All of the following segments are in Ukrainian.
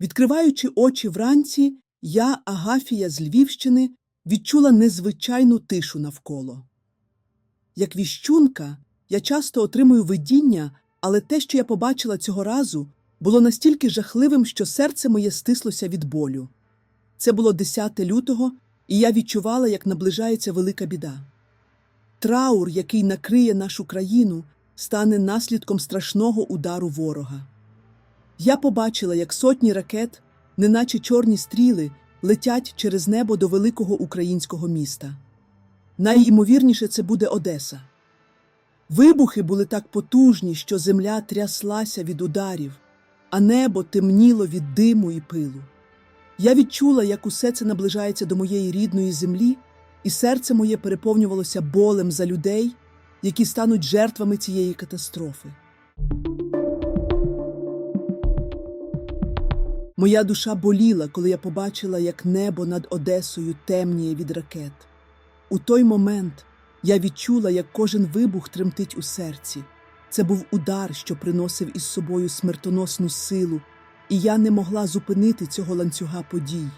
Відкриваючи очі вранці, я, Агафія з Львівщини, відчула незвичайну тишу навколо. Як віщунка, я часто отримую видіння, але те, що я побачила цього разу, було настільки жахливим, що серце моє стислося від болю. Це було 10 лютого, і я відчувала, як наближається велика біда. Траур, який накриє нашу країну, стане наслідком страшного удару ворога. Я побачила, як сотні ракет, неначе чорні стріли, летять через небо до великого українського міста. Найімовірніше це буде Одеса. Вибухи були так потужні, що земля тряслася від ударів, а небо темніло від диму і пилу. Я відчула, як усе це наближається до моєї рідної землі, і серце моє переповнювалося болем за людей, які стануть жертвами цієї катастрофи. Моя душа боліла, коли я побачила, як небо над Одесою темніє від ракет. У той момент я відчула, як кожен вибух тремтить у серці. Це був удар, що приносив із собою смертоносну силу, і я не могла зупинити цього ланцюга подій.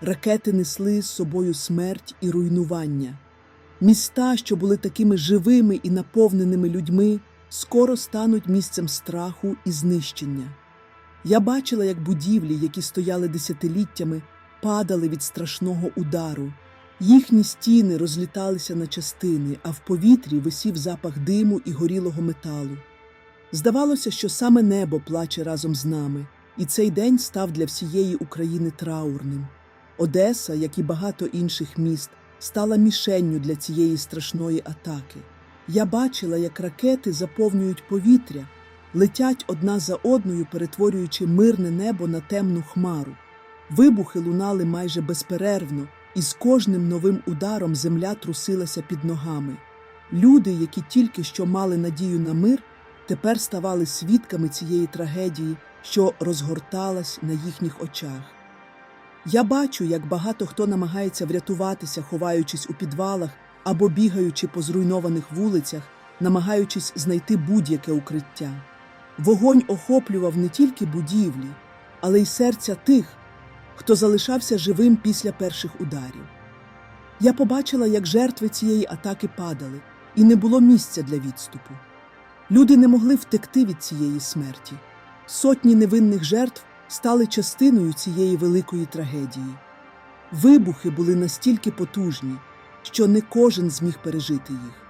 Ракети несли з собою смерть і руйнування. Міста, що були такими живими і наповненими людьми, скоро стануть місцем страху і знищення. Я бачила, як будівлі, які стояли десятиліттями, падали від страшного удару. Їхні стіни розліталися на частини, а в повітрі висів запах диму і горілого металу. Здавалося, що саме небо плаче разом з нами, і цей день став для всієї України траурним. Одеса, як і багато інших міст, стала мішенню для цієї страшної атаки. Я бачила, як ракети заповнюють повітря, летять одна за одною, перетворюючи мирне небо на темну хмару. Вибухи лунали майже безперервно, і з кожним новим ударом земля трусилася під ногами. Люди, які тільки що мали надію на мир, тепер ставали свідками цієї трагедії, що розгорталась на їхніх очах. Я бачу, як багато хто намагається врятуватися, ховаючись у підвалах або бігаючи по зруйнованих вулицях, намагаючись знайти будь-яке укриття. Вогонь охоплював не тільки будівлі, але й серця тих, хто залишався живим після перших ударів. Я побачила, як жертви цієї атаки падали, і не було місця для відступу. Люди не могли втекти від цієї смерті. Сотні невинних жертв стали частиною цієї великої трагедії. Вибухи були настільки потужні, що не кожен зміг пережити їх.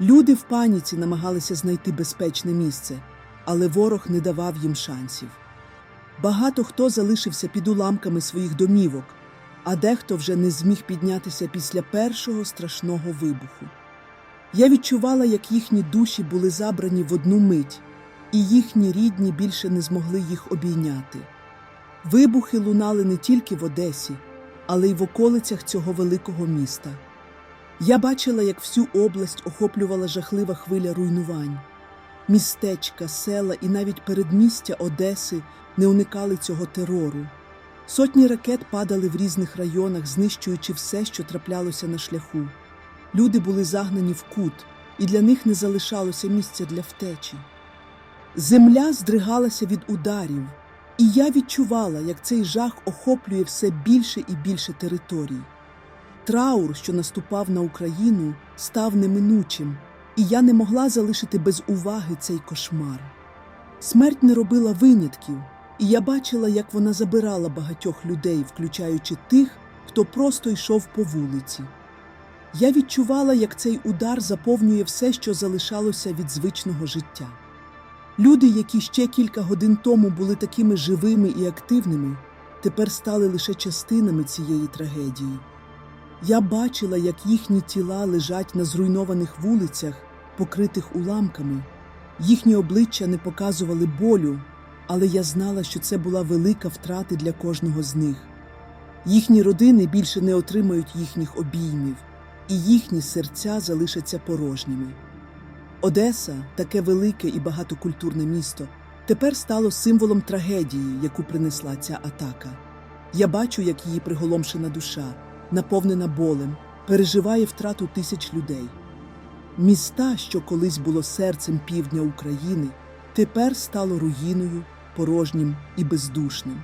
Люди в паніці намагалися знайти безпечне місце, але ворог не давав їм шансів. Багато хто залишився під уламками своїх домівок, а дехто вже не зміг піднятися після першого страшного вибуху. Я відчувала, як їхні душі були забрані в одну мить, і їхні рідні більше не змогли їх обійняти. Вибухи лунали не тільки в Одесі, але й в околицях цього великого міста. Я бачила, як всю область охоплювала жахлива хвиля руйнувань. Містечка, села і навіть передмістя Одеси не уникали цього терору. Сотні ракет падали в різних районах, знищуючи все, що траплялося на шляху. Люди були загнані в кут, і для них не залишалося місця для втечі. Земля здригалася від ударів, і я відчувала, як цей жах охоплює все більше і більше територій. Траур, що наступав на Україну, став неминучим, і я не могла залишити без уваги цей кошмар. Смерть не робила винятків, і я бачила, як вона забирала багатьох людей, включаючи тих, хто просто йшов по вулиці. Я відчувала, як цей удар заповнює все, що залишалося від звичного життя. Люди, які ще кілька годин тому були такими живими і активними, тепер стали лише частинами цієї трагедії. Я бачила, як їхні тіла лежать на зруйнованих вулицях, покритих уламками. Їхні обличчя не показували болю, але я знала, що це була велика втрата для кожного з них. Їхні родини більше не отримають їхніх обіймів, і їхні серця залишаться порожніми. Одеса, таке велике і багатокультурне місто, тепер стало символом трагедії, яку принесла ця атака. Я бачу, як її приголомшена душа, наповнена болем, переживає втрату тисяч людей. Міста, що колись було серцем півдня України, тепер стало руїною, порожнім і бездушним.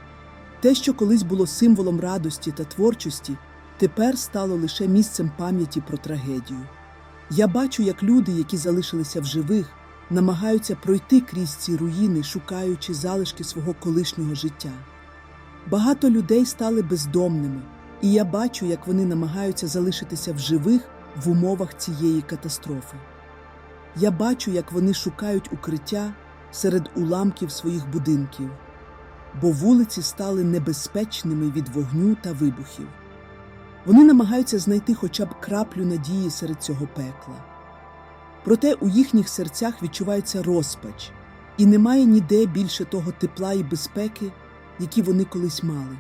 Те, що колись було символом радості та творчості, тепер стало лише місцем пам'яті про трагедію. Я бачу, як люди, які залишилися в живих, намагаються пройти крізь ці руїни, шукаючи залишки свого колишнього життя. Багато людей стали бездомними, і я бачу, як вони намагаються залишитися в живих в умовах цієї катастрофи. Я бачу, як вони шукають укриття серед уламків своїх будинків, бо вулиці стали небезпечними від вогню та вибухів. Вони намагаються знайти хоча б краплю надії серед цього пекла. Проте у їхніх серцях відчувається розпач, і немає ніде більше того тепла і безпеки, які вони колись мали.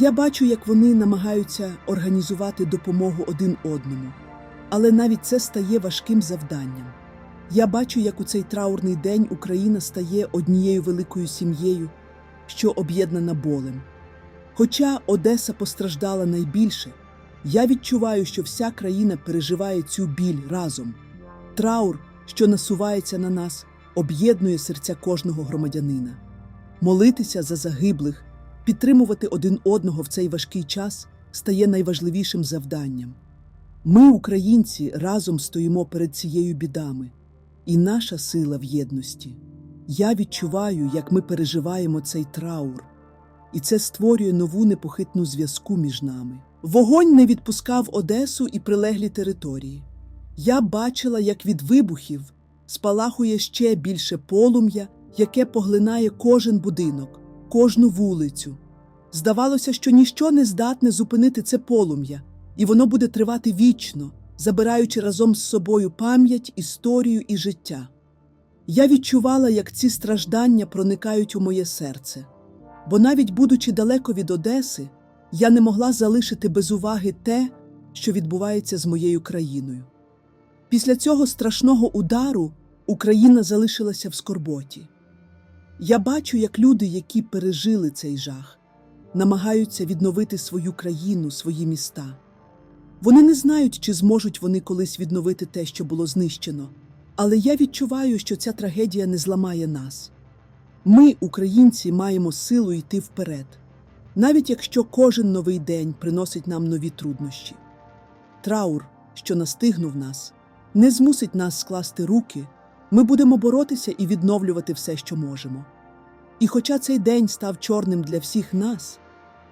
Я бачу, як вони намагаються організувати допомогу один одному, але навіть це стає важким завданням. Я бачу, як у цей траурний день Україна стає однією великою сім'єю, що об'єднана болем. Хоча Одеса постраждала найбільше, я відчуваю, що вся країна переживає цю біль разом. Траур, що насувається на нас, об'єднує серця кожного громадянина. Молитися за загиблих, підтримувати один одного в цей важкий час стає найважливішим завданням. Ми, українці, разом стоїмо перед цією бідами, і наша сила в єдності. Я відчуваю, як ми переживаємо цей траур, і це створює нову непохитну зв'язку між нами. Вогонь не відпускав Одесу і прилеглі території. Я бачила, як від вибухів спалахує ще більше полум'я, яке поглинає кожен будинок, кожну вулицю. Здавалося, що ніщо не здатне зупинити це полум'я, і воно буде тривати вічно, забираючи разом з собою пам'ять, історію і життя. Я відчувала, як ці страждання проникають у моє серце, бо навіть будучи далеко від Одеси, я не могла залишити без уваги те, що відбувається з моєю країною. Після цього страшного удару Україна залишилася в скорботі. Я бачу, як люди, які пережили цей жах, намагаються відновити свою країну, свої міста. Вони не знають, чи зможуть вони колись відновити те, що було знищено, але я відчуваю, що ця трагедія не зламає нас. Ми, українці, маємо силу йти вперед, навіть якщо кожен новий день приносить нам нові труднощі. Траур, що настигнув нас, не змусить нас скласти руки, ми будемо боротися і відновлювати все, що можемо. І хоча цей день став чорним для всіх нас,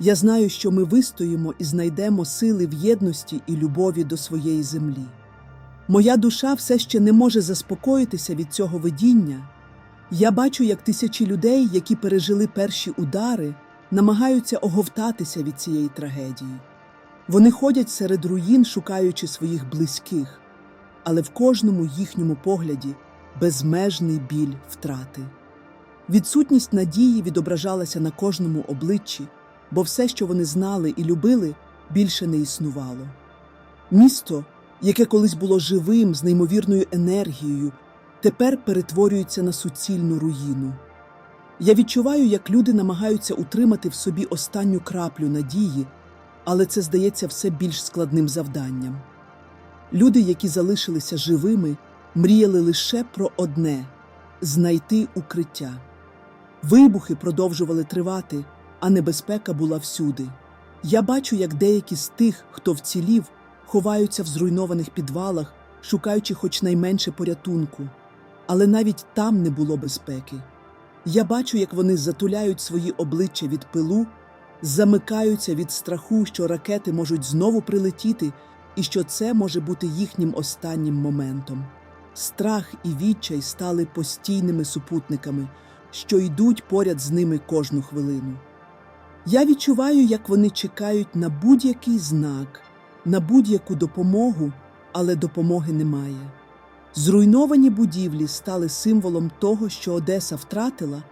я знаю, що ми вистоїмо і знайдемо сили в єдності і любові до своєї землі. Моя душа все ще не може заспокоїтися від цього видіння. Я бачу, як тисячі людей, які пережили перші удари, намагаються оговтатися від цієї трагедії. Вони ходять серед руїн, шукаючи своїх близьких, але в кожному їхньому погляді безмежний біль втрати. Відсутність надії відображалася на кожному обличчі, бо все, що вони знали і любили, більше не існувало. Місто, яке колись було живим з неймовірною енергією, тепер перетворюється на суцільну руїну. Я відчуваю, як люди намагаються утримати в собі останню краплю надії, але це здається все більш складним завданням. Люди, які залишилися живими, мріяли лише про одне знайти укриття. Вибухи продовжували тривати, а небезпека була всюди. Я бачу, як деякі з тих, хто вцілів, ховаються в зруйнованих підвалах, шукаючи хоч найменше порятунку. Але навіть там не було безпеки. Я бачу, як вони затуляють свої обличчя від пилу, замикаються від страху, що ракети можуть знову прилетіти, і що це може бути їхнім останнім моментом. Страх і відчай стали постійними супутниками, що йдуть поряд з ними кожну хвилину. Я відчуваю, як вони чекають на будь-який знак, на будь-яку допомогу, але допомоги немає. Зруйновані будівлі стали символом того, що Одеса втратила,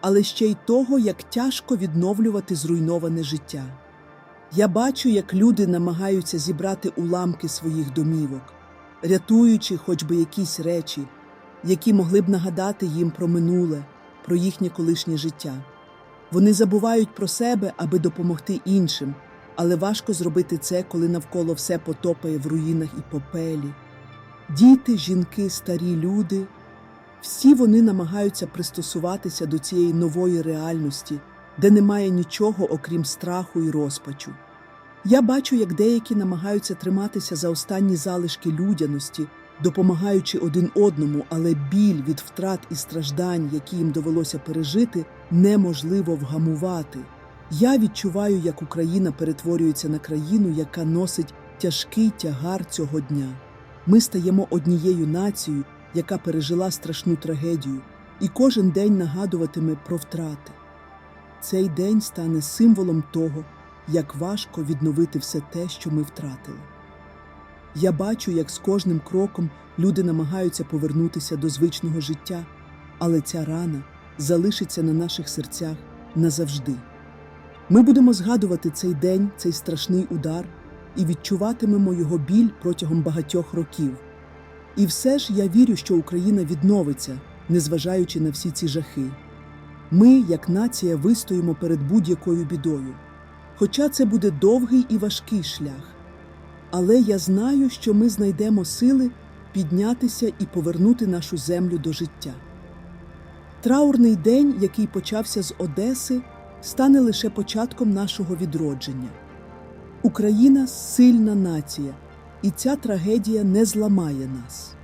але ще й того, як тяжко відновлювати зруйноване життя. Я бачу, як люди намагаються зібрати уламки своїх домівок, рятуючи хоч би якісь речі, які могли б нагадати їм про минуле, про їхнє колишнє життя. Вони забувають про себе, аби допомогти іншим, але важко зробити це, коли навколо все потопає в руїнах і попелі. Діти, жінки, старі люди всі вони намагаються пристосуватися до цієї нової реальності, де немає нічого, окрім страху і розпачу. Я бачу, як деякі намагаються триматися за останні залишки людяності, допомагаючи один одному, але біль від втрат і страждань, які їм довелося пережити, неможливо вгамувати. Я відчуваю, як Україна перетворюється на країну, яка носить тяжкий тягар цього дня. Ми стаємо однією нацією, яка пережила страшну трагедію, і кожен день нагадуватиме про втрати. Цей день стане символом того, як важко відновити все те, що ми втратили. Я бачу, як з кожним кроком люди намагаються повернутися до звичного життя, але ця рана залишиться на наших серцях назавжди. Ми будемо згадувати цей день, цей страшний удар, і відчуватимемо його біль протягом багатьох років. І все ж я вірю, що Україна відновиться, незважаючи на всі ці жахи. Ми, як нація, вистоїмо перед будь-якою бідою. Хоча це буде довгий і важкий шлях. Але я знаю, що ми знайдемо сили піднятися і повернути нашу землю до життя. Траурний день, який почався з Одеси, стане лише початком нашого відродження. Україна сильна нація, і ця трагедія не зламає нас.